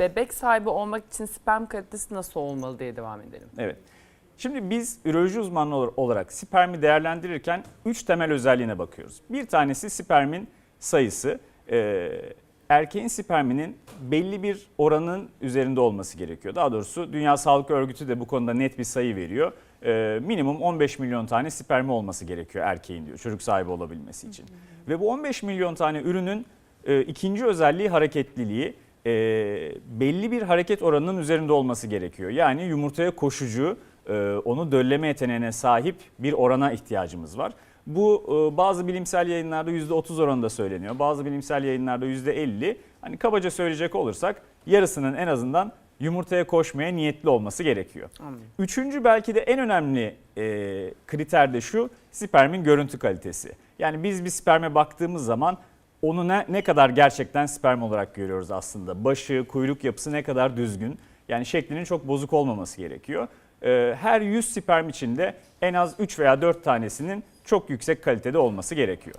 bebek sahibi olmak için sperm kalitesi nasıl olmalı diye devam edelim. Evet. Şimdi biz üroloji uzmanı ol- olarak spermi değerlendirirken 3 temel özelliğine bakıyoruz. Bir tanesi spermin sayısı. Ee, erkeğin sperminin belli bir oranın üzerinde olması gerekiyor. Daha doğrusu Dünya Sağlık Örgütü de bu konuda net bir sayı veriyor. Ee, minimum 15 milyon tane spermi olması gerekiyor erkeğin diyor çocuk sahibi olabilmesi için. Ve bu 15 milyon tane ürünün e, ikinci özelliği hareketliliği. E, belli bir hareket oranının üzerinde olması gerekiyor. Yani yumurtaya koşucu, e, onu dölleme yeteneğine sahip bir orana ihtiyacımız var. Bu e, bazı bilimsel yayınlarda %30 oranında söyleniyor. Bazı bilimsel yayınlarda %50. Hani kabaca söyleyecek olursak yarısının en azından yumurtaya koşmaya niyetli olması gerekiyor. Anladım. Üçüncü belki de en önemli e, kriter de şu spermin görüntü kalitesi. Yani biz bir sperme baktığımız zaman onu ne, ne kadar gerçekten sperm olarak görüyoruz aslında. Başı, kuyruk yapısı ne kadar düzgün. Yani şeklinin çok bozuk olmaması gerekiyor. E, her 100 sperm içinde en az 3 veya 4 tanesinin çok yüksek kalitede olması gerekiyor.